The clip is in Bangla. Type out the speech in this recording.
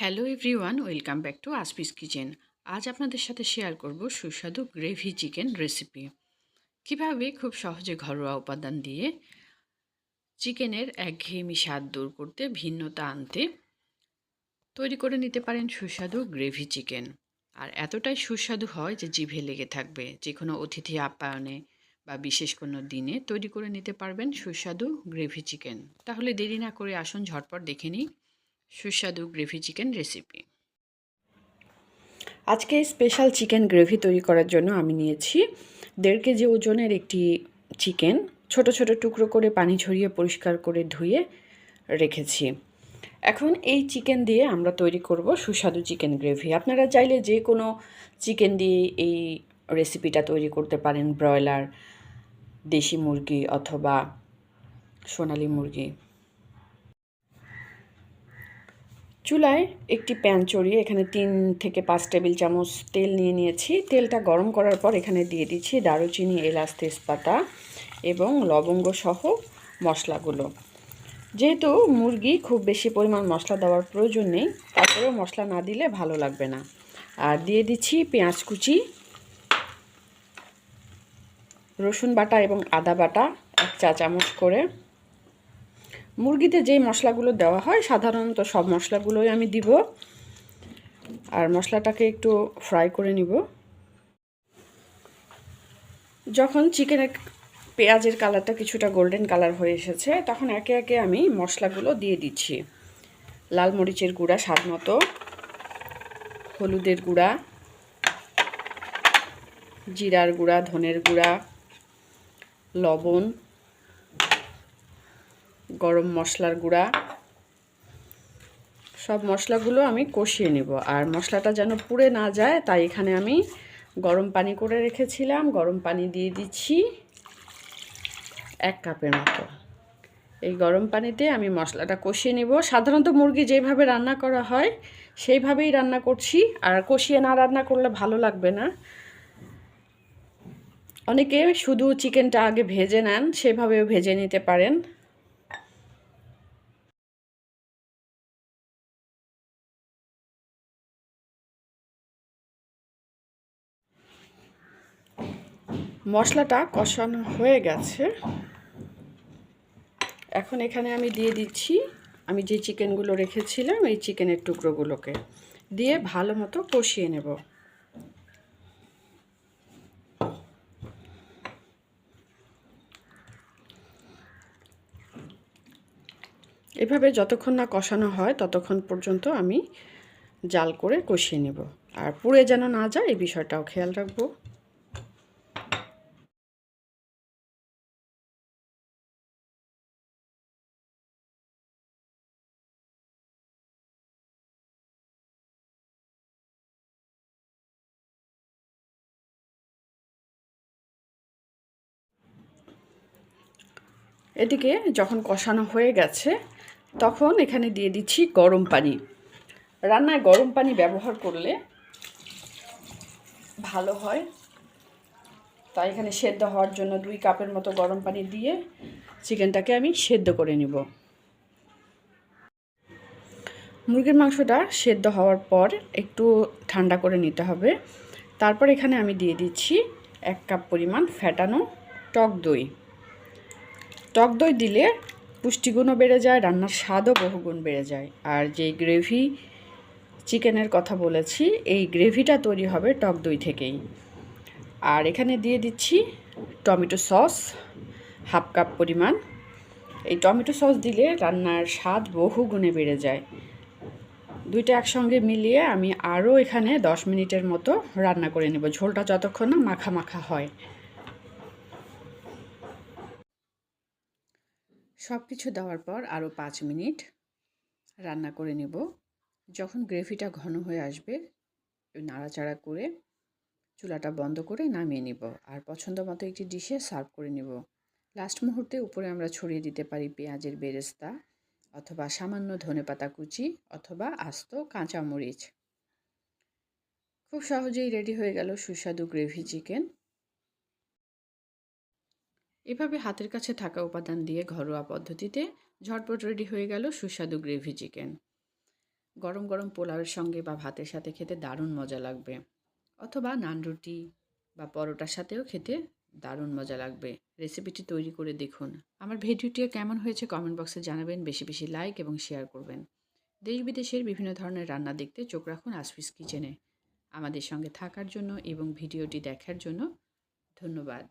Hello everyone welcome back to আসপিস kitchen আজ আপনাদের সাথে শেয়ার করব সুস্বাদু গ্রেভি চিকেন রেসিপি কীভাবে খুব সহজে ঘরোয়া উপাদান দিয়ে চিকেনের একঘেয়েমি স্বাদ দূর করতে ভিন্নতা আনতে তৈরি করে নিতে পারেন সুস্বাদু গ্রেভি চিকেন আর এতটাই সুস্বাদু হয় যে জিভে লেগে থাকবে। যে কোনো অতিথি আপ্যায়নে বা বিশেষ কোনো দিনে তৈরি করে নিতে পারবেন সুস্বাদু গ্রেভি চিকেন তাহলে দেরি না করে আসুন ঝটপট দেখে নিই সুস্বাদু গ্রেভি চিকেন রেসিপি আজকে স্পেশাল চিকেন গ্রেভি তৈরি করার জন্য আমি নিয়েছি দেড় কেজি ওজনের একটি চিকেন ছোট ছোট টুকরো করে পানি ঝরিয়ে পরিষ্কার করে ধুয়ে রেখেছি। এখন এই চিকেন দিয়ে আমরা তৈরি করব সুস্বাদু চিকেন গ্রেভি আপনারা চাইলে যে কোনো চিকেন দিয়ে এই রেসিপিটা তৈরি করতে পারেন ব্রয়লার দেশি মুরগি অথবা সোনালি মুরগি। চুলায় একটি প্যান চড়িয়ে এখানে তিন থেকে পাঁচ টেবিল চামচ তেল নিয়ে নিয়েছি। তেলটা গরম করার পর এখানে দিয়ে দিচ্ছি দারুচিনি, এলাচ, তেজপাতা এবং লবঙ্গ সহ মশলাগুলো। যেহেতু মুরগি খুব বেশি পরিমাণ মশলা দেওয়ার প্রয়োজন নেই, তারপরেও মশলা না দিলে ভালো লাগবে না। আর দিয়ে দিচ্ছি পেঁয়াজ কুচি, রসুন বাটা এবং আদা বাটা এক চা চামচ করে। মুরগিতে যেই মশলাগুলো দেওয়া হয়, সাধারণত সব মশলাগুলোই আমি দিব। আর মশলাটাকে একটু ফ্রাই করে নিব। যখন চিকেনের পেঁয়াজের কালারটা কিছুটা গোল্ডেন কালার হয়ে এসেছে, তখন একে একে আমি মশলাগুলো দিয়ে দিচ্ছি। লাল মরিচের গুঁড়া স্বাদ মতো, হলুদের গুঁড়া, জিরার গুঁড়া, ধনের গুঁড়া, লবণ গরম মশলার গুঁড়া। সব মশলাগুলো আমি কষিয়ে নেব। আর মশলাটা যেন পুড়ে না যায়, তাই এখানে আমি গরম পানি করে রেখেছিলাম। গরম পানি দিয়ে দিচ্ছি এক কাপের মতো। এই গরম পানিতে আমি মশলাটা কষিয়ে নিব। সাধারণত মুরগি যেভাবে রান্না করা হয়, সেইভাবেই রান্না করছি। আর কষিয়ে না রান্না করলে ভালো লাগবে না। অনেকে শুধু চিকেনটা আগে ভেজে নেন, সেভাবেও ভেজে নিতে পারেন। মশলাটা কষানো হয়ে গেছে। এখন এখানে আমি দিয়ে দিচ্ছি, আমি যে চিকেনগুলো রেখেছিলাম, এই চিকেনের টুকরোগুলোকে। দিয়ে ভালো মতো কষিয়ে নেব। এভাবে যতক্ষণ না কষানো হয়, ততক্ষণ পর্যন্ত আমি জাল করে কষিয়ে নেব। আর পুড়ে যেন না যায়, এই বিষয়টাও খেয়াল রাখব। এদিকে যখন কষানো হয়ে গেছে, তখন এখানে দিয়ে দিচ্ছি গরম পানি। রান্নায় গরম পানি ব্যবহার করলে ভালো হয়। তাই এখানে সেদ্ধ হওয়ার জন্য দুই কাপের মতো গরম পানি দিয়ে চিকেনটাকে আমি সেদ্ধ করে নিব। মুরগির মাংসটা সেদ্ধ হওয়ার পর একটু ঠান্ডা করে নিতে হবে। তারপর এখানে আমি দিয়ে দিচ্ছি এক কাপ পরিমাণ ফ্যাটানো টক দই। টক দই দিলে পুষ্টিগুণও বেড়ে যায়, রান্নার স্বাদও বহুগুণ বেড়ে যায়। আর যে গ্রেভি চিকেনের কথা বলেছি, এই গ্রেভিটা তৈরি হবে টক দই থেকেই। আর এখানে দিয়ে দিচ্ছি টমেটো সস, হাফ কাপ পরিমাণ। এই টমেটো সস দিলে রান্নার স্বাদ বহু গুণে বেড়ে যায়। দুইটা একসঙ্গে মিলিয়ে আমি আরও এখানে দশ মিনিটের মতো রান্না করে নেব। ঝোলটা যতক্ষণ না মাখা মাখা হয়। সব কিছু দেওয়ার পর আরও পাঁচ মিনিট রান্না করে নেব। যখন গ্রেভিটা ঘন হয়ে আসবে নাড়াচাড়া করে চুলাটা বন্ধ করে নামিয়ে নিব আর পছন্দ মতো একটি ডিশে সার্ভ করে নেব। লাস্ট মুহূর্তে উপরে আমরা ছড়িয়ে দিতে পারি পেঁয়াজের বেরেস্তা অথবা সামান্য ধনেপাতা কুচি অথবা আস্ত কাঁচামরিচ। খুব সহজেই রেডি হয়ে গেল সুস্বাদু গ্রেভি চিকেন। এভাবে হাতের কাছে থাকা উপাদান দিয়ে ঘরোয়া পদ্ধতিতে ঝটপট রেডি হয়ে গেল সুস্বাদু গ্রেভি চিকেন গরম গরম পোলাওয়ের সঙ্গে বা ভাতের সাথে খেতে দারুণ মজা লাগবে। অথবা নান রুটি বা পরোটার সাথেও খেতে দারুণ মজা লাগবে। রেসিপিটি তৈরি করে দেখুন। আমার ভিডিওটি কেমন হয়েছে কমেন্ট বক্সে জানাবেন। বেশি বেশি লাইক এবং শেয়ার করবেন। দেশ বিদেশের বিভিন্ন ধরনের রান্না দেখতে চোখ রাখুন আসফিস কিচেনে আমাদের সঙ্গে থাকার জন্য এবং ভিডিওটি দেখার জন্য ধন্যবাদ।